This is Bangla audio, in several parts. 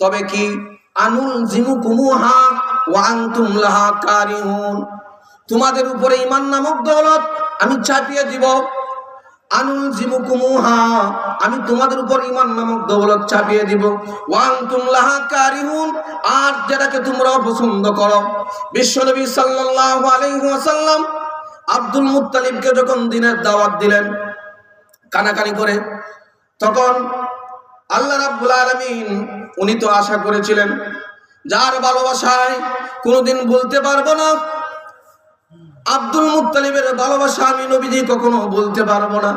তবে কি? আনুল জিমু কুমুহা ওয়ান্তুম লাহা কারিহুন। তোমাদের উপরে ইমান নামক দৌলত আমি চাপিয়ে দিব। আনুল জিমুকুমুহা, আমি তোমাদের উপর ইমান নামক দৌলত চাপিয়ে দিব। ওয়াং তুমলাহা কারিহুন, আর যেটাকে তোমরা পছন্দ করো। বিশ্বনবী সাল্লাল্লাহু আলাইহি ওয়াসাল্লাম আব্দুল মুত্তালিবকে যখন দিনের দাওয়াত দিলেন, কানাকানি করে, তখন আল্লাহ রাব্বুল আলামিন, উনি তো আশা করেছিলেন। যার ভালোবাসায় কোনোদিন বলতে পারব না। আব্দুল মুত্তালিবের ভালোবাসা আমি নবীজি কখনো বলতে পারব না।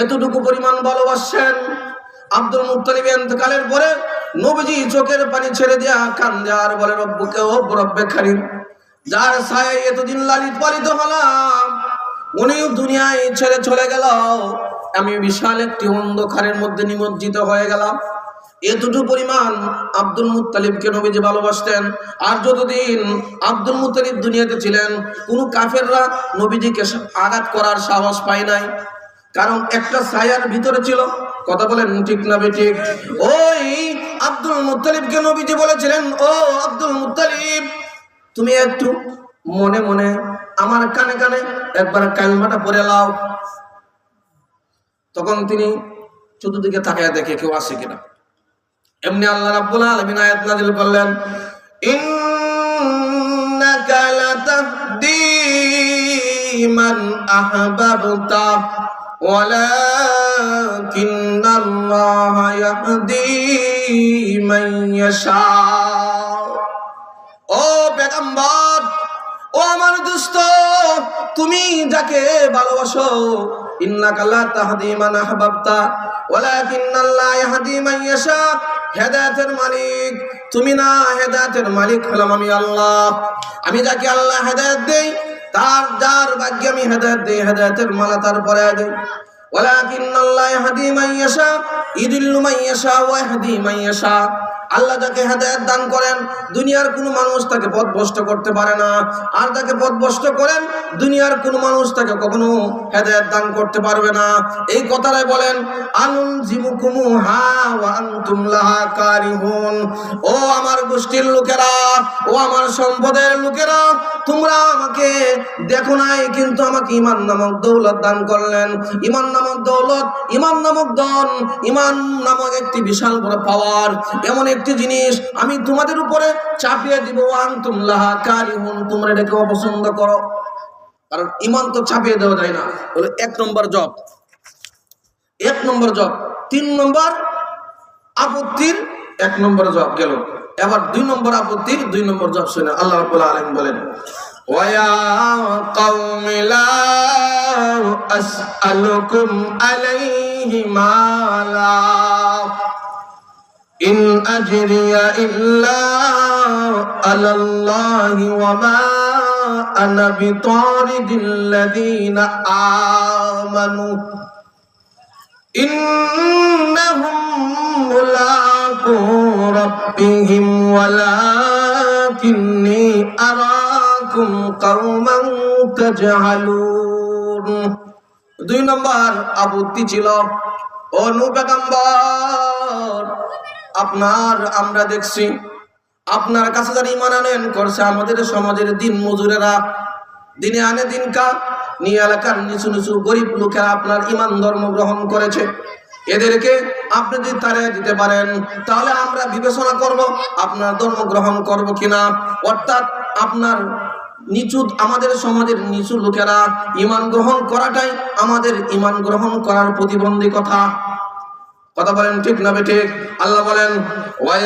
এতটুকু পরিমাণ ভালোবাসছেন আব্দুল মুত্তালিব এন্তকালের পরে নবীজি চোখের পানি ছেড়ে দেয়া কান দেওয়ার বলে, রব্বুকে ও রব্বে খারিম, যার ছায় এতদিন লালিত পালিত হলাম উনি দুনিয়ায় ছেড়ে চলে গেল। আমি বিশাল একটি অন্ধকারের মধ্যে নিমজ্জিত হয়ে গেলাম। এতটুকু পরিমাণ আব্দুল মুত্তালিবকে নবীজি ভালোবাসতেন। আর যতদিন আব্দুল মুত্তালিব দুনিয়াতে ছিলেন, কোনো কাফেররা নবীজিকে আঘাত করার সাহস পায় নাই। কারণ একটা ছায়ার ভিতরে ছিল। কথা বলেন ঠিক না ঠিক? ওই আব্দুল মুত্তালিবকে নবীজি বলেছিলেন, ও আব্দুল মুত্তালিব, তুমি একটু মনে মনে আমার কানে কানে একবার কালমাটা পরে লাও তখন তিনি চতুর্দিকে তাকায় দেখে কেউ আসে কিনা এমনি আল্লাহ রাব্বুল আলামিন আয়াত নাযিল করলেন ইন্নাকা লাতাহদি মান আহবাবতা ولكن الله يهدي من يشاء ও পেগম্বর ও আমার দুস্থ তুমি যাকে ভালোবাসো, ইন্নাকা লা তাহদি মান আহবাবতা, ওয়ালাকিন্নাল্লাহ ইয়াহদি মান ইয়াশা, হেদায়েতের মালিক। তুমি না, হেদায়েতের মালিক হলাম আমি আল্লাহ। আমি যাকে আল্লাহ হেদায়েত দেই, তার, যার ভাগ্যে আমি হেদায়েত দেই, হেদায়েতের মালা তার পরে দেই। ওয়ালাকিন্নাল্লাহ ইয়াহদি মান ইয়াশা, ইদিল্লু মান ইয়াশা ওয়া ইয়াহদি মান আল্লাহ যাকে হেদায়ত দান করেন, দুনিয়ার কোনো মানুষ তাকে পথভ্রষ্ট করতে পারে না। আর তাকে পথভ্রষ্ট করেন, দুনিয়ার কোনো মানুষ তাকে কখনো হেদায়ত দান করতে পারবে না। এই কথাটাই বলেন আনুন জিমুকুমু হা ওয়া আনতুম লাহা কারিহুন। ও আমার গোষ্ঠীর লোকেরা, ও আমার সম্পদের লোকেরা, তোমরা আমাকে দেখো নাই, কিন্তু আমাকে ইমান নামক দৌলত দান করলেন। ইমান নামক দৌলত, ইমান নামক ধন, ইমান নামক একটি বিশাল বড় পাওয়ার এমন একটি জিনিস আমি তোমাদের উপরে চাপিয়ে দিব। আন তুমলাহা কারিহুন, তোমরা এটাকে অপছন্দ করো। কারণ ইমান তো চাপিয়ে দেওয়া যায় না। হলো এক নম্বর জব এক নম্বর জব তিন নম্বর আপত্তির এক নম্বর জব গেল। এবার দুই নম্বর আপত্তির দুই নম্বর জব শুনে আল্লাহ রাব্বুল আলামিন ويا قوم لا أسألكم عليه مالا. إن أجري إلا على الله وما أنا بطارد الذين آمنوا. إنهم ملاقو ربهم ولكني أرى ইন্নাকুম কাওমান তাজহালুন। দুই নম্বর আপত্তি ছিল, ও নূপেগম্বর আপনার আমরা দেখছি, আপনার কাছে যারা ইমান আনেন, করছে আমাদের সমাজের দিন মজুরেরা। দিনে আনে দিন কা নিয়ে এলাকার নিচু নিচু গরিব লোকেরা আপনার ইমান ধর্ম গ্রহণ করেছে। এদেরকে আপনি যদি তারে দিতে পারেন, তাহলে আমরা বিবেচনা করব, আপনার ধর্ম গ্রহণ করব কিনা। অর্থাৎ আপনার নিচু আমাদের সমাজের নিচু লোকেরা ইমান গ্রহণ করাটাই আমাদের ইমান গ্রহণ করার প্রতিবন্ধী কথা। কথা বলেন ঠিক না ঠিক? আল্লাহ বলেন ওয়া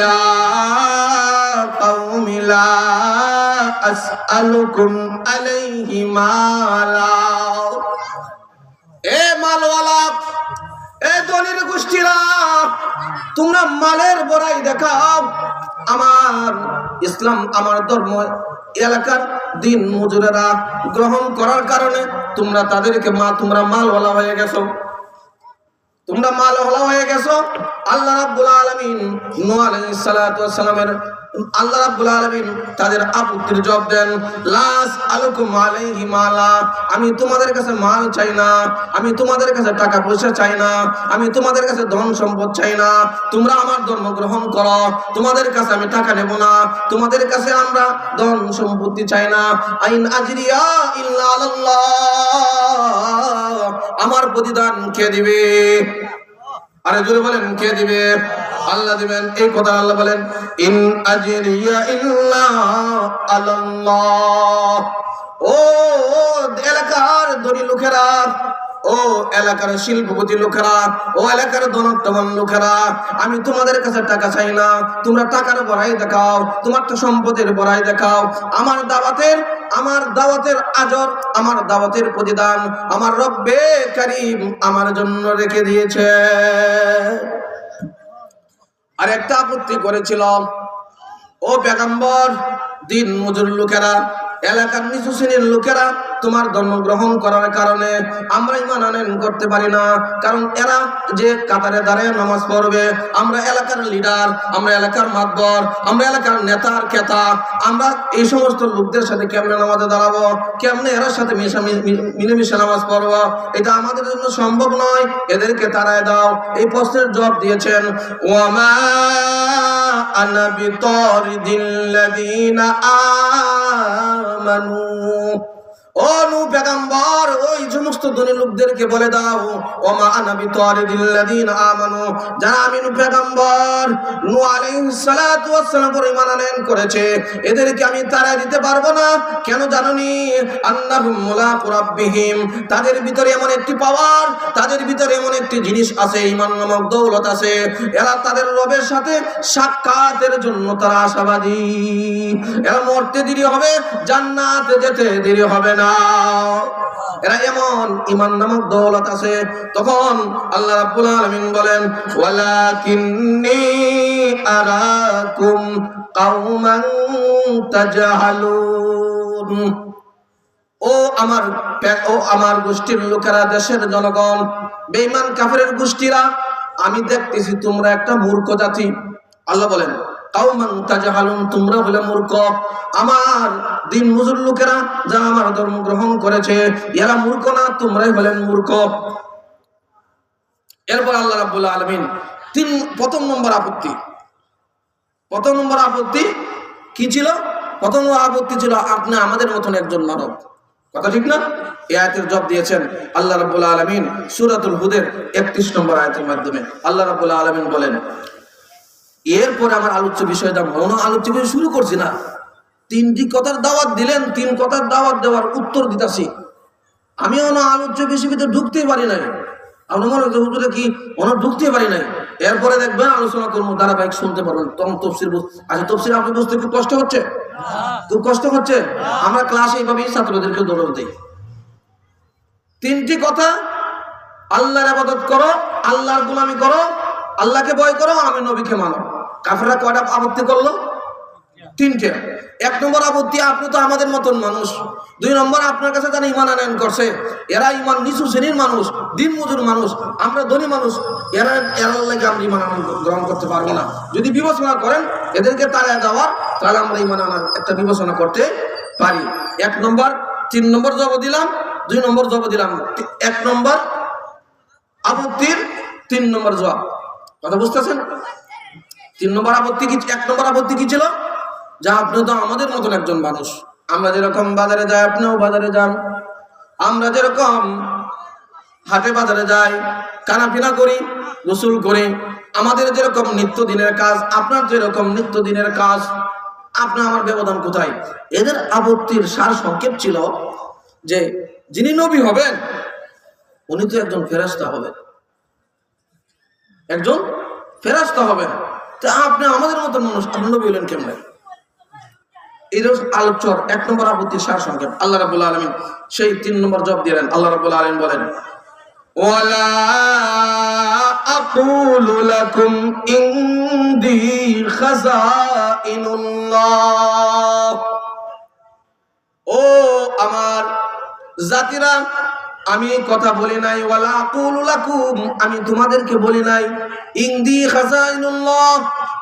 এ এ দলির গোষ্ঠীরা, তোমরা মালের বড়াই দেখাও। আমার ইসলাম, আমার ধর্ম এলাকার দিন মজুরেরা গ্রহণ করার কারণে তোমরা তাদেরকে মা, তোমরা মালওয়ালা হয়ে গেছো। তোমরা মাল হলা হয়ে গেছো। আল্লাহ রাব্বুল আলামিন নূহ আলাইহিস আল্লাহ রাব্বুল আলামিন তাদের আপত্তির জবাব দেন, লাস আলাইকুম আলাইহি মালা, আমি তোমাদের কাছে মাল চাই না, আমি তোমাদের কাছে টাকা পয়সা চাই না, আমি তোমাদের কাছে ধন সম্পদ চাই না, তোমরা আমার ধর্ম গ্রহণ করো, তোমাদের কাছে আমি টাকা নেব না, তোমাদের কাছে আমরা ধন সম্পত্তি চাই না, আইন আজরিয়া ইল্লা আমার প্রতিদান কে দিবে? আরে জোরে বলেন, কে দিবে? আল্লাহ দিবেন। এই কথা আল্লাহ বলেন, ইন আজিরিয়া ইল্লা আল্লাহ ও এলাকার ধনী লোকেরা, ও, এলাকার শিল্পপতি লোকেরা, ও, এলাকার ধনত্ববান লোকেরা, আমি তোমাদের কাছে টাকা চাই না। তোমরা টাকার বড়াই দেখাও, তোমার তো সম্পদের বড়াই দেখাও। আমার দাওয়াতের আমার দাওয়াতের আজর, আমার দাওয়াতের প্রতিদান আমার রব্বে কারিম আমার জন্য রেখে দিয়েছে। আর একটা আপত্তি করেছিল ও পেগাম্বর দিন মজুর লোকেরা এলাকার নিচু শ্রেণির লোকেরা তোমার ধর্ম গ্রহণ করার কারণে আমরা ইমান আনয়ন করতে পারি না। কারণ এরা যে কাতারে দাঁড়িয়ে নামাজ পড়বে, আমরা এলাকার লিডার আমরা এলাকার মাতবর, আমরা এলাকার নেতার খেতা, আমরা এই সমস্ত লোকদের সাথে কেমনে নামাজে দাঁড়াবো, কেমনে এর সাথে মিশা মিলেমিশে নামাজ পড়ব, এটা আমাদের জন্য সম্ভব নয়। এদেরকে তারায় দাও। এই প্রশ্নের জবাব দিয়েছেন, ওয়ামা আনা বিতরিদিল্লাযীনা আমানু। ও নু পেগাম্বর ওই ধনী লোকদেরকে বলে দাও ও মা আনাবি তারিদিল্লাযীনা আমানু। যারা আমি পেগাম্বর নু আলাইহিস সালাতু ওয়াস সালাম পর ঈমান আনয়ন করেছে, এদেরকে আমি তারা দিতে পারব না। কেন জানোনি? আন্নাহুম মুলাকু রাব্বিহিম। তাদের ভিতরে এমন একটি পাওয়ার তাদের ভিতরে এমন একটি জিনিস আছে, ঈমান নামক দৌলত আছে। এরা তাদের রবের সাথে সাক্ষাতের জন্য তারা আশাবাদী। এরা মরতে দেরি হবে, জান্নাতে যেতে দেরি হবে না। এরা এমন ইমান নামক দৌলত আছে। তখন আল্লাহ রাব্বুল আলামিন বলেন, ওয়ালাকিন্নী আরাকুম কাওমান তাজহালুন। ও আমার ও আমার গোষ্ঠীর লোকেরা, দেশের জনগণ, বেঈমান কাফেরের গোষ্ঠীরা, আমি দেখতেছি তোমরা একটা মূর্খ জাতি। আল্লাহ বলেন প্রথম নম্বর আপত্তি। কি ছিল? প্রথম নম্বর আপত্তি ছিল, আপনি আমাদের মতন একজন মানব। কথা ঠিক না? এই আয়াতের জব দিয়েছেন আল্লাহ রাব্বুল আলামিন, সূরাতুল হুদের 31 নম্বর আয়াতের মাধ্যমে। আল্লাহ রাব্বুল আলামিন বলেন এরপরে আমার আলোচ্য বিষয় দাম মনে আলোচ্য বিষয় শুরু করছি না। তিনটি কথার দাওয়াত দিলেন, তিন কথার দাওয়াত দেওয়ার উত্তর দিতাছি। আমি অন আলোচ্য বিষয় ভিতরে ঢুকতেই পারি নাই। আমরা মনে কি অন ঢুকতেই পারি নাই? এরপরে দেখবেন আলোচনা করব ধারাবাহিক শুনতে পারবেন। তখন তফসির আচ্ছা তফসির আপনি বুঝতে খুব কষ্ট হচ্ছে? খুব কষ্ট হচ্ছে? আমরা ক্লাসে এইভাবেই ছাত্রদেরকে দৌড় দিই। তিনটি কথা, আল্লাহর আবাদত করো, আল্লাহর গোলামি করো, আল্লাহকে ভয় করো, আমি নবীকে মানো। কাফেররা কয়টা আপত্তি করল? তিনটে। এক নম্বর আপত্তি আপনি তো আমাদের মতন মানুষ। দুই নম্বর, আপনার কাছে তারা ইমান আনয়ন করছে, এরা ইমান নিচু শ্রেণির মানুষ, দিন মজুর মানুষ, আমরা ধনী মানুষ। এরা এরার লাগে আমরা ইমান আনয়ন গ্রহণ করতে পারব না। যদি বিবেচনা করেন, এদেরকে তারা দেওয়ার, তাহলে আমরা ইমান আনার একটা বিবেচনা করতে পারি। এক নম্বর, তিন নম্বর জব দিলাম, দুই নম্বর জব দিলাম। এক নম্বর আপত্তির তিন নম্বর জবাব কথা বুঝতেছেন? তিন নম্বর আপত্তি কি, এক নম্বর আপত্তি কি ছিল? যা আপনি তো আমাদের মতন একজন মানুষ। আমরা যেরকম বাজারে যাই, আপনিও বাজারে যান। আমরা যেরকম হাটে বাজারে যাই, কানাফিনা করি, গোসল করি, আমাদের যেরকম নিত্যদিনের কাজ, আপনার যেরকম নিত্যদিনের কাজ আপনার আমার ব্যবধান কোথায়? এদের আপত্তির সার সংক্ষেপ ছিল যে, যিনি নবী হবেন, উনি তো একজন ফেরাস্তা হবেন। একজন ফেরাস্তা হবেন। তা আপনি আমাদের মতো মানুষ আপনি আলোচর এক নম্বর আপত্তি সার সংক্ষেপ আল্লাহ রাবুল আলমিন সেই তিন নম্বর জব দিলেন আল্লাহ রাবুল আলমিন বলেন, ওয়ালা আকুলু লাকুম ইনদি খাযাইনুল্লাহ ও আমার জাতিরা আমি কথা বলি নাই, ওয়ালা আমি তোমাদেরকে বলি নাই। ইনদি খাযাইনুল্লাহ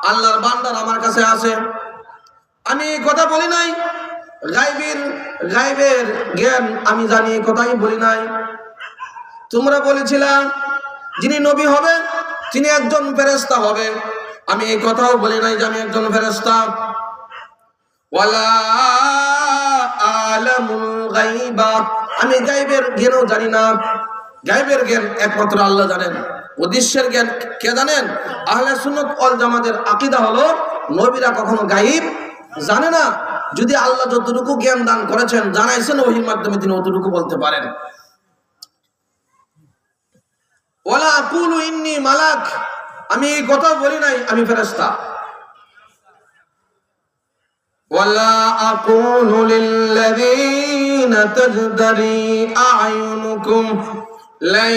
আল্লাহর বান্দার আমার কাছে আছে। আমি কথা বলি নাই, গাইবের গাইবের জ্ঞান আমি জানি কথাই বলি নাই। তোমরা বলেছিলাম যিনি নবী হবে, তিনি একজন ফেরেস্তা হবে। আমি এই কথাও বলি নাই যে আমি একজন ফেরেস্তা ওয়ালা আমি গাইবের জ্ঞানও জানি না। গাইবের জ্ঞান একমাত্র আল্লাহ জানেন। উদ্দেশ্যের জ্ঞান কে জানেন? আহলে সুন্নত ওয়াল জামাতের আকীদা হলো, নবীরা কখনো গাইব জানে না। যদি আল্লাহ যতটুকু জ্ঞান দান করেছেন, জানাইছেন, ওহির মাধ্যমে তিনি অতটুকু বলতে পারেন। ওয়ালা আকুলু ইন্নি মালাক। আমি এই কথা বলি নাই, আমি ফেরেশতা। ولا أقول للذين تزدري أعينكم لن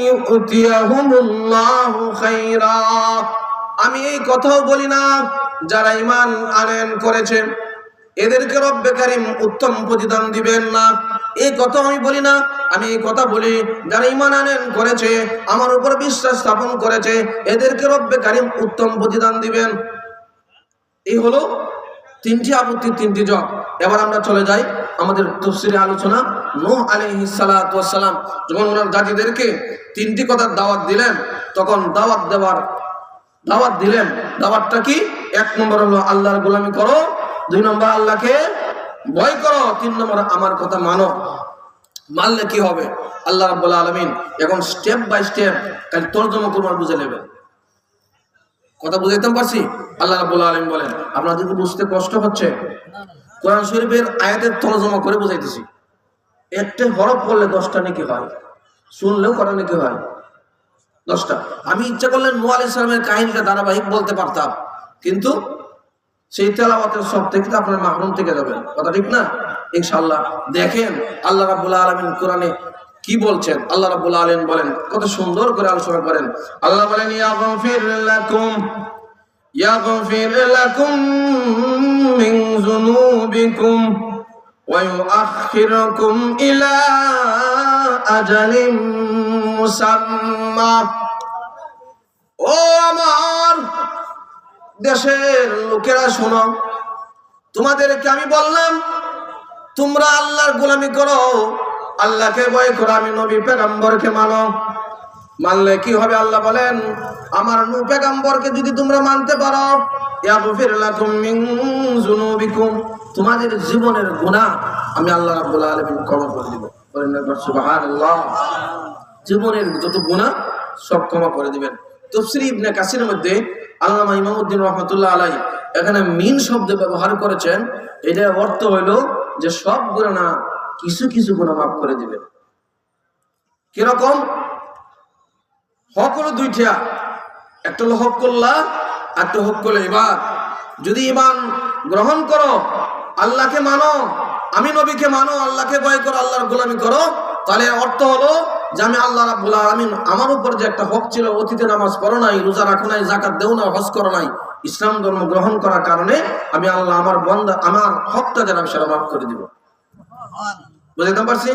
يؤتيهم الله خيرا আমি এই কথাও বলি না যারা ইমান আনেন করেছে এদেরকে রব্বে কারিম উত্তম প্রতিদান দিবেন না এই কথা আমি বলি না আমি এই কথা বলি যারা ইমান আনেন করেছে আমার উপর বিশ্বাস স্থাপন করেছে এদেরকে রব্বে কারিম উত্তম প্রতিদান দিবেন এই হলো তিনটি আপত্তি, তিনটি জব এবার আমরা চলে যাই আমাদের তফসিরে আলোচনা। সালাতু ওয়াস সালাম যখন ওনার জাতিদেরকে তিনটি কথার দাওয়াত দিলেন, তখন দাওয়াত দেওয়ার, দাওয়াত দিলেন। দাওয়াতটা কি? এক নম্বর হলো, আল্লাহর গোলামি করো। দুই নম্বর, আল্লাহকে ভয় করো। তিন নম্বর, আমার কথা মানো। মানলে কি হবে? আল্লাহ রাব্বুল আলামিন এখন স্টেপ বাই স্টেপ কাল তর্জমা করবার বুঝে নেবেন। কথা বুঝাইতে পারছি? আল্লাহ রাব্বুল আলামিন বলেন আপনাদের কি বুঝতে কষ্ট হচ্ছে, কোরআন শরীফের আয়াতের তর্জমা করে বুঝাইতেছি। একটা হরফ পড়লে দশটা নাকি হয়, শুনলেও কটা নাকি হয়? দশটা। আমি ইচ্ছা করলে নোয়া আলি ইসলামের কাহিনীটা ধারাবাহিক বলতে পারতাম, কিন্তু সেই তেলাওয়াতের সব থেকে আপনার মাহরুম থেকে যাবেন কথা ঠিক না? ইনশাল্লাহ দেখেন, আল্লাহ রাব্বুল আলমিন কোরআনে কি বলছেন? আল্লাহ রাবুল আলম বলেন, কত সুন্দর করে আলোচনা করেন। আল্লাহ বলেন ইলা ও আমার দেশের লোকেরা, শোনো, তোমাদেরকে আমি বললাম, তোমরা আল্লাহর গোলামি করো আল্লাহকে ভয় করো আমি নবী পেগম্বরকে মানো। মানলে কি হবে আল্লাহ বলেন, আমার নু পেগম্বরকে যদি তোমরা মানতে পারো তোমাদের জীবনের গুনাহ আমি আল্লাহ আলামিন ক্ষমা করে দিব। জীবনের যত গুণা সব ক্ষমা করে দিবেন। তফসির ইবনে কাসিরের মধ্যে আল্লামা ইমামউদ্দিন রহমতুল্লাহ আলাই এখানে মিন শব্দ ব্যবহার করেছেন। এটা অর্থ হইল যে সব গুণা কিছু কিছু গুণা মাফ করে দিবেন কীরকম? হক হলো দুইটা। একটা হলো হক করলা একটা হক করলে এবার যদি ইমান গ্রহণ করো, আল্লাহকে মানো, আমি নবীকে মানো, আল্লাহকে ভয় করো, আল্লাহর গোলামি করো, তাহলে অর্থ হলো যে আমি আল্লাহ রাব্বুল আলামিন, আমার উপর যে একটা হক ছিল, অতীতে নামাজ পড়ো নাই, রোজা রাখো নাই জাকাত দেও না, হজ করো নাই, ইসলাম ধর্ম গ্রহণ করার কারণে আমি আল্লাহ আমার বন্ধ, আমার হকটা যেন আমি সেটা মাফ করে দিব। বুঝতে পারছি?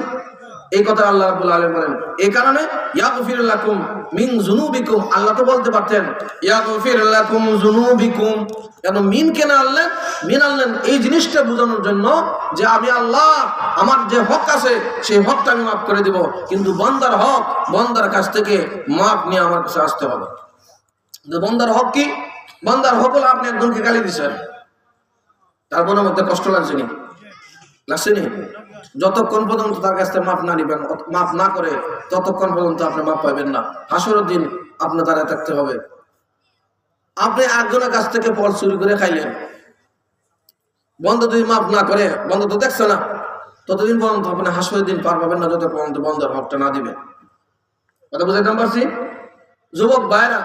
এই কথা আল্লাহ রাব্বুল আলামিন বলেন। এই কারণে, ইয়াগফির লাকুম মিন যুনুবিকুম, আল্লাহ তো বলতে পারতেন, ইয়াগফির লাকুম যুনুবিকুম। কেন মিন কেন আনলেন? মিন আনলেন এই জিনিসটা বোঝানোর জন্য যে আমি আল্লাহ, আমার যে হক আছে, সেই হকটা আমি মাফ করে দিব। কিন্তু বন্দার হক, বন্দার কাছ থেকে মাফ নিয়ে আমার কাছে আসতে হবে। বন্দার হক কি? বন্দার হক হলো আপনি একজনকে গালি দিচ্ছেন। তার মনের কষ্ট লাগছে নি? লাগছে নি? যতক্ষণ পর্যন্ত তার কাছ থেকে মাপ না নিবেন মাপ না করে ততক্ষণ পর্যন্ত আপনি মাপ পাবেন না। হাসরের দিন আপনার দাঁড়ায় থাকতে হবে। আপনি একজনের কাছ থেকে ফল চুরি করে খাইলেন। বন্ধ যদি মাপ না করে, বন্ধ তো দেখছে না, ততদিন পর্যন্ত আপনি হাসরের দিন পার পাবেন না যত পর্যন্ত বন্ধের হকটা না দিবে। কথা বুঝাইতে পারছি? যুবক ভাইরা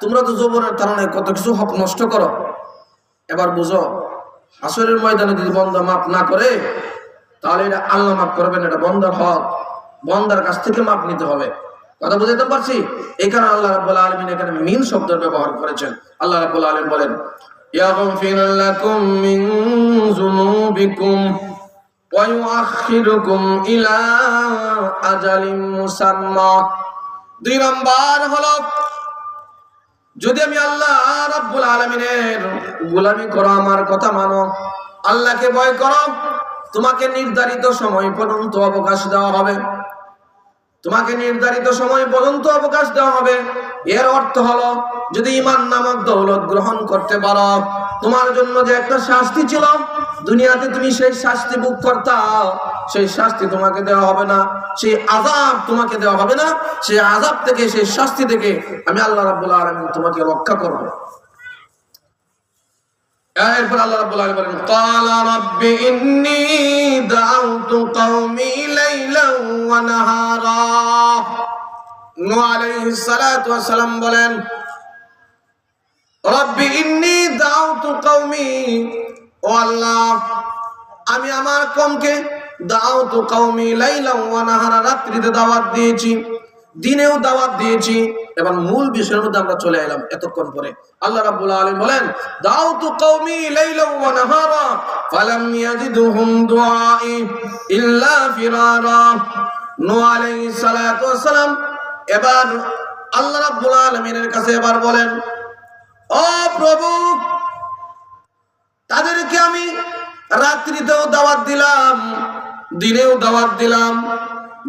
তোমরা তো যৌবনের তারণে কত কিছু হক নষ্ট করো। এবার বুঝো, হাসরের ময়দানে যদি বন্ধ মাপ না করে তাহলে এটা আল্লাহ মাফ করবেন, এটা বন্দার হক। বন্দার কাছ থেকে মাপ নিতে হবে। কথা বুঝাইতে পারছি? এখানে আল্লাহ রাব্বুল আলামিন এখানে মিন শব্দের ব্যবহার করেছেন। আল্লাহ রাব্বুল আলামিন বলেন, ইয়াগফির লাকুম মিন যুনুবিকুম ওয়া ইলা আজালিম মুসাম্মা। দুই নাম্বার হলো, যদি আমি আল্লাহ রাব্বুল আলামিনের গোলামি করো, আমার কথা মানো, আল্লাহকে ভয় করো তোমাকে নির্ধারিত সময় পর্যন্ত অবকাশ দেওয়া হবে। তোমাকে নির্ধারিত সময় পর্যন্ত অবকাশ দেওয়া হবে। এর অর্থ হলো, যদি ইমান নামক দৌলত গ্রহণ করতে পারো, তোমার জন্য যে একটা শাস্তি ছিল, দুনিয়াতে তুমি সেই শাস্তি বুক করতাও সেই শাস্তি তোমাকে দেওয়া হবে না, সেই আজাব তোমাকে দেওয়া হবে না, সেই আজাব থেকে, সেই শাস্তি থেকে আমি আল্লাহ রাব্বুল আলামিন তোমাকে রক্ষা করব। এরপর আল্লাহ রাব্বুল আলামিন বলেন ক্বালা রাব্বি ইন্নী দাউতু কওমি লাইলান ওয়া নাহারা। নূহ আলাইহিস সালাম বলেন, রব্বি ইন্নী দাউতু কওমি, ও আল্লাহ, আমি আমার কমকে দাউতু কওমি লাইলান ওয়া নাহারা রাত্রিতে দাওয়াত দিয়েছি। দিনেও দাওয়াত দিয়েছি এবার মূল বিষয়ের মধ্যে আমরা চলে এলাম এতক্ষণ পরে। আল্লাহ রাব্বুল আলামিন বলেন দাউতু কওমি লাইলান ওয়া নাহারা, ফালাম ইয়াজিদুহুম দুআই ইল্লা ফিরারা। নূহ আলাইহিস সালাতু ওয়াস সালাম এবার আল্লাহ রাব্বুল আলামিনের কাছে এবার বলেন, ও প্রভু, তাদেরকে আমি রাত্রিতেও দাওয়াত দিলাম, দিনেও দাওয়াত দিলাম।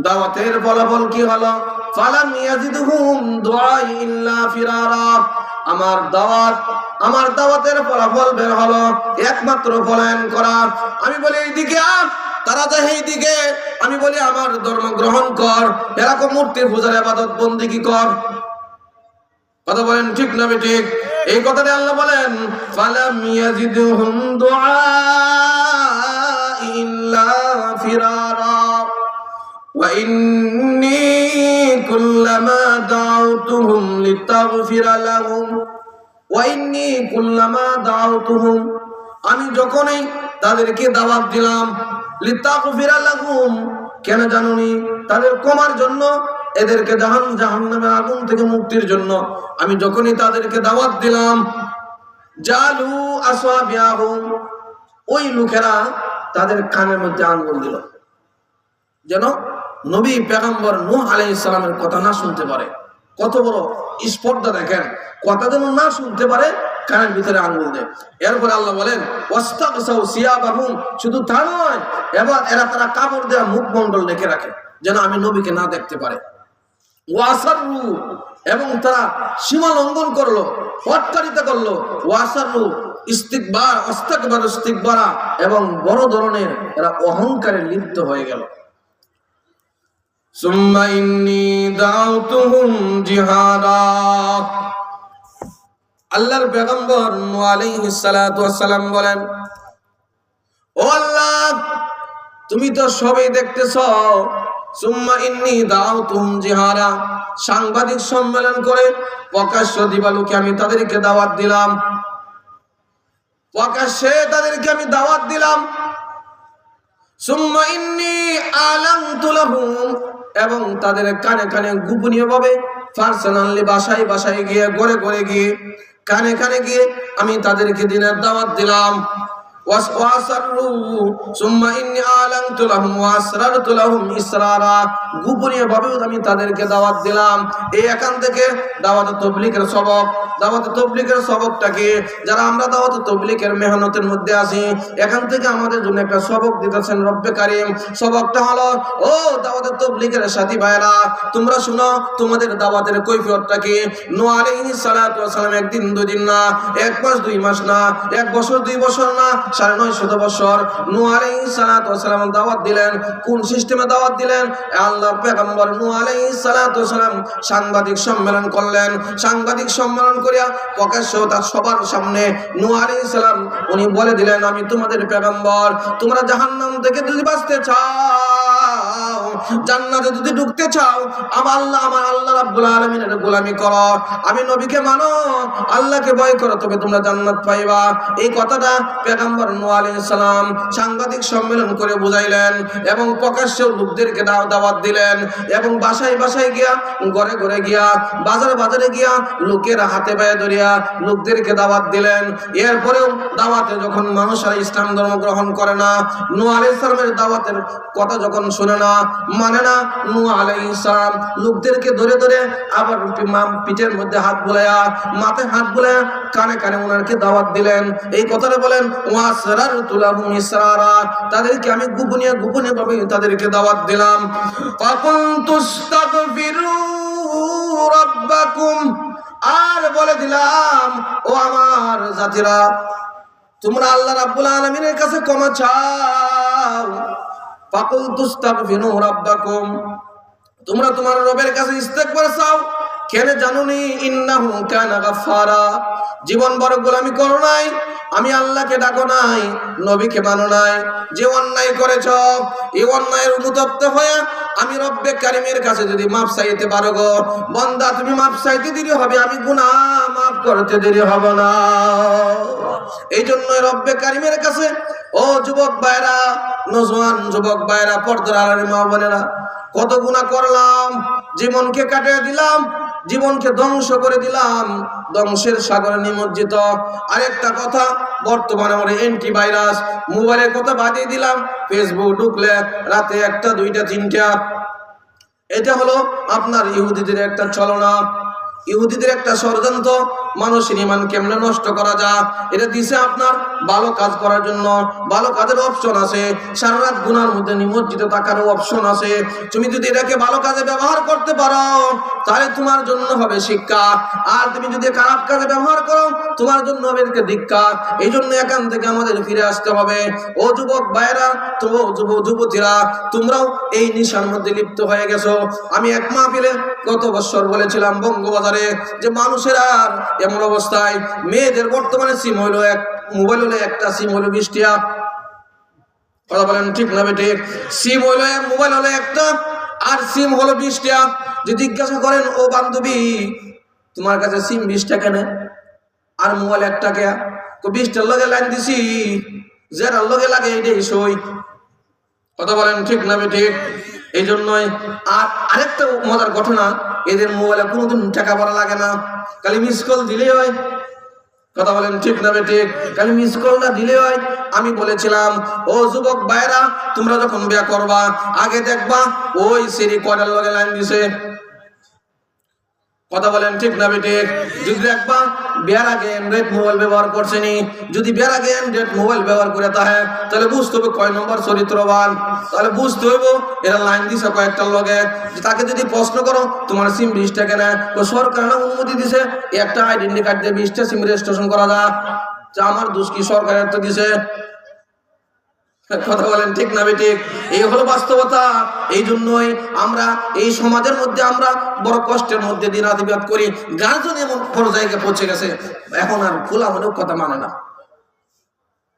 দাওয়াতের ফলাফল কি হলো? ফালাম ইয়াজিদুহুম দুআই ইল্লা ফিরারা। আমার দাওয়াত, আমার দাওয়াতের ফলাফল বের হলো। একমাত্র পলায়ন করা। আমি বলি এইদিকে আহ তারা যায় এইদিকে আমি বলি, আমার ধর্ম গ্রহণ কর। এরকম মূর্তির পূজার আবাদত বন্দিগি কর? কথা বলেন ঠিক না ঠিক? এই কথাটা আল্লাহ বলেন, ফালাম ইয়াজিদুহুম দুআ ইল্লা ফিরারা। ইন্নী কুল্লামা দাউতুহুম লিতাগফিরা লাহুম ওয়া ইন্নী কুল্লামা আমি যখনই তাদেরকে দাওয়াত দিলাম লিতাগফিরা লাহুম কেন জানুনি? তাদের কমার জন্য, এদেরকে জাহান, জাহান্নামের আগুন থেকে মুক্তির জন্য আমি যখনই তাদেরকে দাওয়াত দিলাম, জালু আসওয়াবিয়াহুম, ওই লোকেরা তাদের কানের মধ্যে আঙ্গুল দিল। যেন নবী পেগম্বর নূহ আলাইহিস সালামের কথা না শুনতে পারে। কত বড় স্পর্ধা দেখেন। কথা যেন না শুনতে পারে, কানের ভিতরে আঙ্গুল দেয়। এরপরে আল্লাহ বলেন শুধু তা নয়, এবার এরা তারা কাপড় দেওয়া মুখমণ্ডল ঢেকে রাখে, যেন আমি নবীকে না দেখতে পারে। ওয়াসারু এবং তারা সীমা লঙ্ঘন করল হটকারিতা করল। ওয়াসারু ইস্তিকবার অস্তাকবার ইস্তিকবারা এবং বড় ধরনের এরা অহংকারে লিপ্ত হয়ে গেল। আল্লাহর সালাম বলেন, ও আল্লাহ, তুমি তো সবই দেখতেছ। সুম্মা ইন্নি দাউতুহুম জিহারা সাংবাদিক সম্মেলন করে প্রকাশ্য দিবালুকে আমি তাদেরকে দাওয়াত দিলাম। প্রকাশ্যে তাদেরকে আমি দাওয়াত দিলাম। সুম্মা ইন্নি এবং তাদের কানে কানে গোপনীয় ভাবে পার্সোনালি বাসায় বাসায় গিয়ে, ঘরে ঘরে গিয়ে, কানে কানে গিয়ে আমি তাদেরকে দিনের দাওয়াত দিলাম। গোপনীয় ভাবে আমি তাদেরকে দাওয়াত দিলাম। এখান থেকে দাওয়াত তবলিকের সবক, দাওয়াত তবলিকের সবকটাকে যারা আমরা দাওয়াত তবলিকের মেহনতের মধ্যে আছি, এখান থেকে আমাদের জন্য একটা সবক দিতেছেন রব্বে কারিম। সবকটা হলো, ও দাওয়াত তবলিকের সাথী ভাইরা তোমরা শুনো তোমাদের দাওয়াতের কৈফিয়তটা কি? নো সালাতু সালাম একদিন দুই দিন না, এক মাস দুই মাস না, এক বছর দুই বছর না সাড়ে নয় শত বছর দাওয়াত দিলেন। কোন সিস্টেমে দাওয়াত দিলেন? সাংবাদিক সম্মেলন করলেন। সাংবাদিক সম্মেলন করিয়া প্রকাশ্য তার সবার সামনে নু উনি বলে দিলেন, আমি তোমাদের পেগম্বর তোমরা জাহান্নাম থেকে যদি বাঁচতে চাও জান্নাতে যদি ঢুকতে চাও, আমার আল্লাহ আমার আল্লাহ রাব্বুল আলামিনের গোলামি করো। আমি নবীকে মানো, আল্লাহকে ভয় করো, তবে তোমরা জান্নাত পাইবা। এই কথাটা পেগম্বর নূহ আলাইহিস সালাম সাংবাদিক সম্মেলন করে বুঝাইলেন এবং প্রকাশ্য লোকদেরকে দাওয়াত দিলেন এবং বাসায় বাসায় গিয়া, ঘরে ঘরে গিয়া, বাজার, বাজারে গিয়া লোকের হাতে পায়ে ধরিয়া লোকদেরকে দাওয়াত দিলেন। এরপরেও দাওয়াতে যখন মানুষরা ইসলাম ধর্ম গ্রহণ করে না, নূহ আলাইহিস সালামের দাওয়াতের কথা যখন শুনে না মানে না নু আলাইসালাম লোকদেরকে ধরে ধরে আবার পিঠের মধ্যে হাত বুলায়া মাথায় হাত বুলায়া কানে কানে ওনারকে দাওয়াত দিলেন। এই কথাটা বলেন ওয়াসরার তুলাহুম ইসরারা তাদেরকে আমি গোপনীয় গোপনীয় ভাবে তাদেরকে দাওয়াত দিলাম। কখন তুস্তাগফিরু রাব্বাকুম আর বলে দিলাম, ও আমার জাতিরা, তোমরা আল্লাহ রাব্বুল আলামিনের কাছে ক্ষমা চাও। ফাকুল তুস্তাগফিরু রাব্বাকুম। তোমরা তোমার রবের কাছে ইস্তেগফার চাও কেন জানুনি? ইন্নাহু কানা গাফফারা। জীবন বড় গোলামি করো নাই। আমি আল্লাহকে ডাকো নাই, নবীকে মানো নাই। যে অন্যায় করেছ এই অন্যায়ের অনুতপ্ত হয়ে আমি রব্বে কারিমের কাছে যদি মাপ চাইতে পারো গো, বন্দা, তুমি মাপ চাইতে দেরি হবে, আমি গুনাহ মাফ করতে দেরি হব না। এই জন্য রব্বে কারিমের কাছে, ও যুবক ভাইরা, নজওয়ান যুবক ভাইরা, পর্দার আড়ালে মা বোনেরা কত গুণা করলাম, জীবনকে কাটিয়ে দিলাম, জীবনকে ধ্বংস করে দিলাম, ধ্বংসের সাগরে নিমজ্জিত। আরেকটা কথা, বর্তমানে আমরা অ্যান্টিভাইরাস মোবাইলের কথা বাদিয়ে দিলাম ফেসবুক ঢুকলে রাতে একটা, দুইটা, তিনটা। এটা হলো আপনার ইহুদিদের একটা চলনা ইহুদিদের একটা ষড়যন্ত্র মানুষের ইমান কেমনে নষ্ট করা যায়? এটা দিছে আপনার ভালো কাজ করার জন্য। ভালো কাজের অপশন আছে। সারা রাত গুনার মধ্যে নিমজ্জিত থাকারও অপশন আছে। তুমি যদি এটাকে ভালো কাজে ব্যবহার করতে পারো, তাহলে তোমার জন্য হবে শিক্ষা। আর তুমি যদি খারাপ কাজে ব্যবহার করো, তোমার জন্য হবে এটাকে দীক্ষা। এই জন্য এখান থেকে আমাদের ফিরে আসতে হবে। ও যুবক ভাইয়েরা, তো যুব, যুবতীরা, তোমরাও এই নিশার মধ্যে লিপ্ত হয়ে গেছো। আমি এক মাহফিলে গত বছর বলেছিলাম বঙ্গবাজারে যে মানুষের আর এমন অবস্থায় মেয়েদের বর্তমানে সিম হইল এক মোবাইল হলে একটা সিম হলো বিশটিয়া। কথা বলেন ঠিক না বেটে সিম হইল এক মোবাইল হলো একটা, আর সিম হলো বিশটা যদি জিজ্ঞাসা করেন, ও বান্ধবী, তোমার কাছে সিম বিশটা কেন? আর মোবাইল একটা কে তো বিশটার লগে লাইন দিছি। যেটার লগে লাগে এইটাই সই। কথা বলেন ঠিক না ঠিক এই জন্যই আর আরেকটা মজার ঘটনা এদের মোবাইলে কোনোদিন টাকা ভরা লাগে না। খালি মিস কল দিলে হয়। কথা বলেন ঠিক না ঠিক খালি মিস কল না দিলে হয়। আমি বলেছিলাম, ও যুবক ভাইরা তোমরা যখন বিয়া করবা, আগে দেখবা ওই সিঁড়ি কয়টার লগে লাইন দিছে? কথা বলেন ঠিক না ঠিক যদি দেখবা বিয়ার আগে অ্যান্ড্রয়েড মোবাইল ব্যবহার করছেনি, যদি বিয়ার আগে অ্যান্ড্রয়েড মোবাইল ব্যবহার করে তাহে তাহলে বুঝতে হবে কয় নম্বর চরিত্রবান। তাহলে বুঝতে হইব, এরা লাইন দিছে কয়েকটার লগে। তাকে যদি প্রশ্ন করো, তোমার সিম বিশটা কেন? তো সরকার না অনুমতি দিছে, একটা আইডেন্টি কার্ড দিয়ে বিশটা সিম রেজিস্ট্রেশন করা যে আমার দোষ কি সরকারের তো দিছে? কথা বলেন ঠিক না ঠিক এই হলো বাস্তবতা। এই জন্যই আমরা এই সমাজের মধ্যে আমরা বড় কষ্টের মধ্যে দিন আদিবাদ করি। গার্জন এমন জায়গায় পৌঁছে গেছে, এখন আর খোলা হলেও কথা মানে না।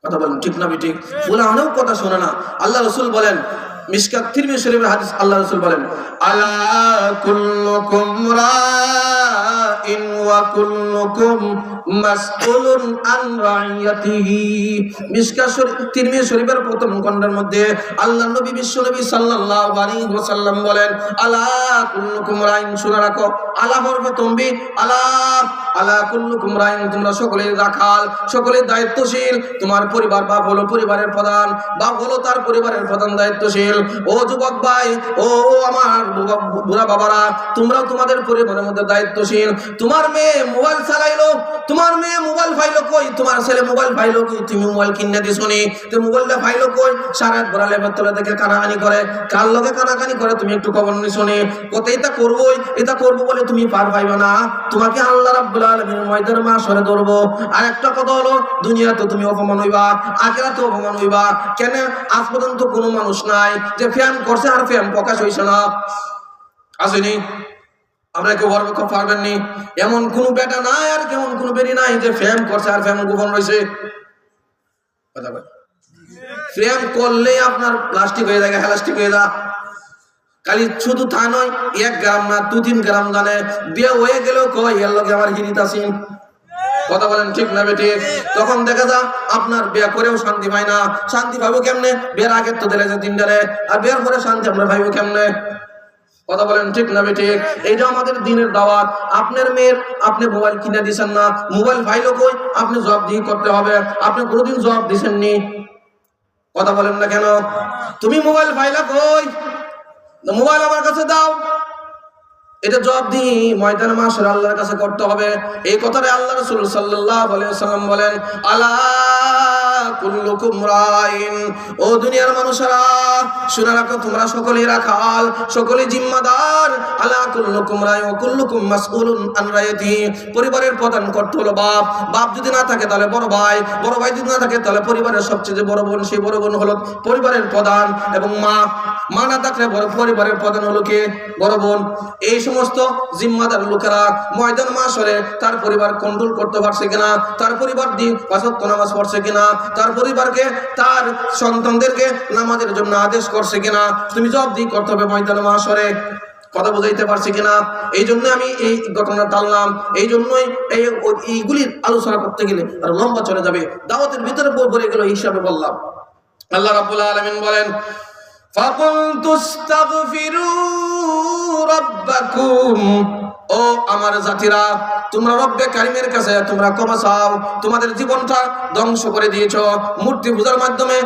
কথা বলেন ঠিক না ঠিক খোলা হলেও কথা শোনে না। আল্লাহ রসুল বলেন, মিসকাত তিরমি শরীফের হাদিস আল্লাহ রসুল বলেন, আলা কুল্লুকুম রাইন ওয়া কুল্লুকুম দায়িত্বশীল। তোমার পরিবার বাপ হলো পরিবারের প্রধান, বাপ হলো তার পরিবারের প্রধান দায়িত্বশীল। ও যুবক ভাই, ও আমার বুড়া বাবারা, তোমরাও তোমাদের পরিবারের মধ্যে দায়িত্বশীল। তোমার মেয়ে মোবাইল চালাইলো তোমার মেয়ে মোবাইল ফাইলো কই? তোমার ছেলে মোবাইল ফাইলো কই? তুমি মোবাইল কিনে দিছো নি? তো মোবাইলটা ফাইলো কই? সারা রাত ভরা লেবার তলে দেখে কানাকানি করে। কার লগে কানাকানি করে তুমি একটু খবর নিছো নি? কত এটা করবোই? এটা করব বলে তুমি পার পাইবে না। তোমাকে আল্লাহ রাব্বুল আলামিন ময়দানে মাসরে ধরবো। আর একটা কথা হলো, দুনিয়াতে তুমি অপমান হইবা আখিরাতে অপমান হইবা। কেন? আজ পর্যন্ত কোনো মানুষ নাই যে ফ্যান করছে আর ফ্যান প্রকাশ হইছে না। আসেনি? আমরা কেউ গর্ব করতে পারবেন এমন কোন বেটা নাই আর কেমন কোন বেরি নাই যে ফ্যাম করছে আর ফ্যাম গোপন রয়েছে। ফ্যাম করলেই আপনার প্লাস্টিক হয়ে যায় প্লাস্টিক হয়ে যা খালি শুধু তা নয়, এক গ্রাম না, দু তিন গ্রাম জানে বিয়ে হয়ে গেলেও কয়, এর লগে আমার হিরিত আসিন কথা বলেন ঠিক না বেটি তখন দেখা যা আপনার বিয়ে করেও শান্তি পায় না। শান্তি পাবো কেমনে? বিয়ের আগের তো দিলে যে তিনটারে আর বিয়ের পরে শান্তি আমরা পাইবো কেমনে? কথা বলেন ঠিক না বেটে এই যে আমাদের দিনের দাওয়াত, আপনার মেয়ের আপনি মোবাইল কিনে দিচ্ছেন না, মোবাইল ফাইলও কই? আপনি জব দিয়ে করতে হবে, আপনি কোনোদিন জব দিছেন নি কথা বলেন না কেন? তুমি মোবাইল ফাইলা কই? মোবাইল আমার কাছে দাও। এটা জবাব দিই ময়দান মাসের আল্লাহর কাছে করতে হবে। এই কথাটা আল্লাহ রসুল আলাইহি বলেন, আলা ও দুনিয়ার মানুষেরা, শুনে রাখো, তোমরা সকলেই রাখাল, সকলেই জিম্মাদার। আলা কুল্লুকুম রাই ও কুল্লুকুম মাসউলুন আন পরিবারের প্রধান করতে হলো বাপ। বাপ যদি না থাকে তাহলে বড় ভাই বড় ভাই যদি না থাকে তাহলে পরিবারের সবচেয়ে বড় বোন, সেই বড় বোন হলো পরিবারের প্রধান এবং মা। মা না থাকলে বড় পরিবারের প্রধান হলো কে? বড় বোন। এই সমস্ত জিম্মাদার লোকেরা ময়দান মাসরে তার পরিবার কন্ট্রোল করতে পারছে কিনা? তার পরিবার দিন পাঁচত্ব নামাজ পড়ছে কিনা? তার পরিবারকে তার সন্তানদেরকে নামাজের জন্য আদেশ করছে কিনা তুমি জব দিয়ে করতে হবে ময়দান মাসরে কথা বুঝাইতে পারছি কিনা এই জন্য আমি এই ঘটনা টানলাম এই জন্যই এই ও- এইগুলির আলোচনা করতে গেলে আর লম্বা চলে যাবে দাওয়াতের ভিতরে পড়ে গেল এই হিসাবে বললাম আল্লাহ রাব্বুল আলামিন বলেন فقلت استغفروا ربكم ও আমার জাতিরা, তোমরা রব্বে কারিমের কাছে তোমরা ক্ষমা চাও। তোমাদের জীবনটা ধ্বংস করে দিয়েছ। মূর্তি পূজার মাধ্যমে,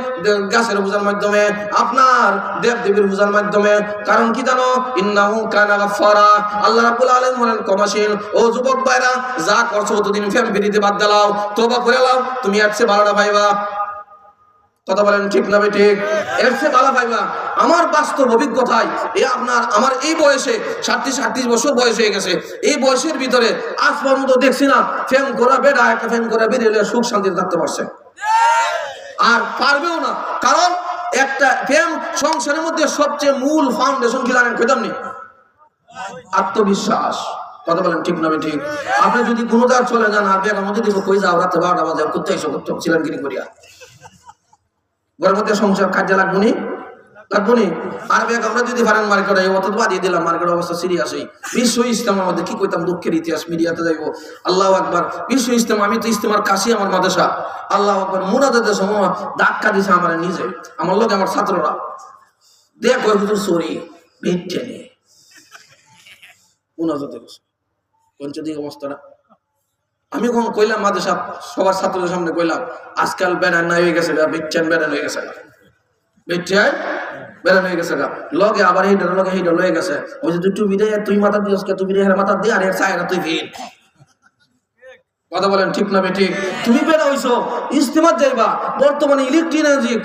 গাছের পূজার মাধ্যমে, আপনার দেব দেবীর পূজার মাধ্যমে। কারণ কি জানো? ইন্নাহু কানা গাফফারা। আল্লাহ রাব্বুল আলামিন বলেন, ক্ষমাশীল। ও যুবক ভাইরা, যা করছ ততদিন ফেম বিরিতে বাদ দিলাও তোবা করে লাও তুমি চেয়ে ভালোটা পাইবা কথা বলেন ঠিক না ঠিক? এর চেয়ে ভালো পাইবা। আমার বাস্তব অভিজ্ঞতায় এ আপনার, আমার এই বয়সে সাতত্রিশ আটত্রিশ বছর বয়স হয়ে গেছে। এই বয়সের ভিতরে আজ পর্যন্ত দেখছি না, ফেম করা বেড়া, একটা ফেম করা বেরিয়ে সুখ শান্তিতে থাকতে পারছে। আর পারবেও না, কারণ একটা প্রেম সংসারের মধ্যে সবচেয়ে মূল ফাউন্ডেশন কি জানেন খেতাম নেই আত্মবিশ্বাস। কথা বলেন ঠিক না ভাই, ঠিক? আপনি যদি কোনো জায়গায় চলে যান, আর বেগম যদি কই যাও রাতে বারোটা বাজে করতে এসে করতে ছিলেন কিনি করিয়া? মধ্যে সংসার কাজে লাগবো নি? লাগবো নি? আর বেগ, আমরা যদি পারেন মার্কেটে অত বাদিয়ে দিলাম, মার্কেটের অবস্থা সিরিয়াসই বিশ্ব ইস্তেমার মধ্যে কি কইতাম? দুঃখের ইতিহাস, মিডিয়াতে যাইব। আল্লাহ আকবার, বিশ্ব ইস্তেমা আমি তো ইস্তেমার কাশি আমার মাদেশা আল্লাহ আকবার, মুরাদের সময় ধাক্কা দিছে আমার নিজে। আমার লোক আমার ছাত্ররা। দেখ ওই হুজুর সরি মিথ্যে নেই মুনাজাতে গেছে পঞ্চদিক অবস্থাটা আমি কখন কইলাম মাদের সাহেব সবার ছাত্রদের সামনে কইলাম, আজকাল বেড়ান না হয়ে গেছে বিচ্ছেন বেড়ান হয়ে গেছে বিচ্ছেন বেড়ান হয়ে গেছে লগে আবার লগে গেছে। ওই যে তুই দেয় তুই মাথা দিস মাথা আর চায় না, তুই ভিড় কথা বলেন, ঠিক না ঠিক? তুমি বেড়া হইছো ইস্তেমার যাইবা, বর্তমানে ইলেকট্রিক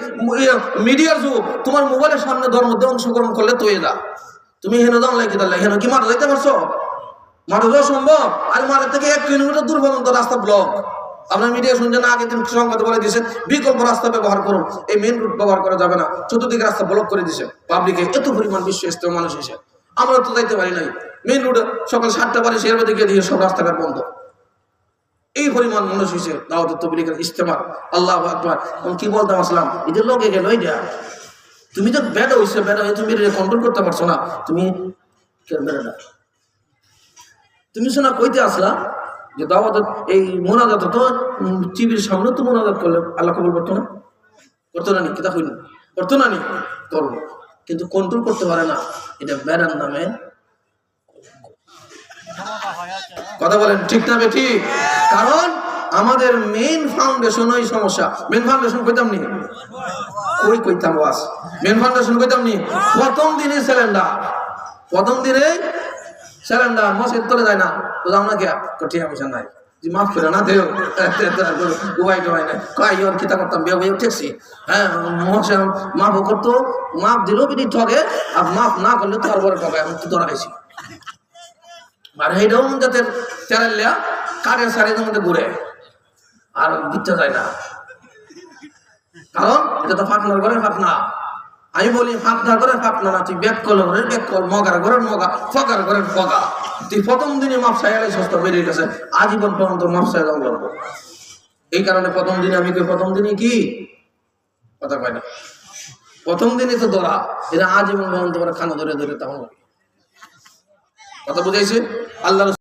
মিডিয়ার যুগ, তোমার মোবাইলের সামনে ধর্ম অংশগ্রহণ করলে তুই যা তুমি হেন দাম লাগি তাহলে হেন কি মারা যাইতে পারছ? মারা সম্ভব? আর মারা থেকে এক কিলোমিটার দূর পর্যন্ত রাস্তা ব্লক আপনার মিডিয়া শুনছেন, আগে দিন সংবাদ বলে দিয়েছে বিকল্প রাস্তা ব্যবহার করুন। এই মেন রুট ব্যবহার করা যাবে না। চতুর্দিকে রাস্তা ব্লক করে দিছে পাবলিকে এত পরিমাণ বিশ্ব ইস্তেমা মানুষ এসে। আমরা তো যাইতে পারি নাই। মেন রুটে সকাল সাতটা বারে সের দিকে দিয়ে সব রাস্তাঘাট বন্ধ। এই পরিমাণ মানুষ হয়েছে দাওয়াত তবলিগের ইস্তেমার। আল্লাহ আকবার। কি বলতাম আসলাম? এদের লোকে গেল দেয়া তুমি তো বেড়া হয়েছে বেড়া হয়ে তুমি কন্ট্রোল করতে পারছ না। তুমি বেড়াটা তুমি শোনা কইতে আসলা যে দাওয়াত, এই মোনাজাত তো টিভির সামনে তো মোনাজাত করলে আল্লাহ কবল করতো না। করতো না নি, কিতা করতো না নি? কিন্তু কন্ট্রোল করতে পারে না। এটা বেড়ার নামে। কথা বলেন ঠিক না বে ঠিক? কারণ আমাদের মেইন ফাউন্ডেশন ওই সমস্যা। মেইন ফাউন্ডেশন কইতাম নি? কই কইতাম বাস মেইন ফাউন্ডেশন কইতাম নি? প্রথম দিনে সিলিন্ডার প্রথম দিনে সিলিন্ডার মসজিদ তোলে যায় না যাও না কে কঠিয়া পয়সা নাই জি মাফ করে না দেও গুবাই টুবাই নাই কয় ওর কিতা করতাম বিয়ে বিয়ে ঠেকছি হ্যাঁ মশা মাফ করতো মাফ দিলেও বিধি ঠকে আর মাফ না করলে তো আর বড় ঠকে আমি তো ধরা গেছি আর এইটাও যাতে তেরাল্লা কারের সারিদের মধ্যে ঘুরে আর দিতে যায় না কারণ এটা তো ফাটনার ঘরে ফাটনা আমি বলি ফাটনা করে ফাটনা না, তুই ব্যাক কল ঘরের ব্যাক কল মগার ঘরের মগা ফগার ঘরের ফগা। তুই প্রথম দিনে মাপ সাইলে সস্তা বেরিয়ে গেছে, আজীবন পর্যন্ত মাপ সাই দাম করব এই কারণে প্রথম দিনে আমি কই, প্রথম দিনে কি? কথা কয় না। প্রথম দিনে তো ধরা এটা আজীবন পর্যন্ত খানা ধরে ধরে তখন কথা বুঝাইছে? আল্লাহ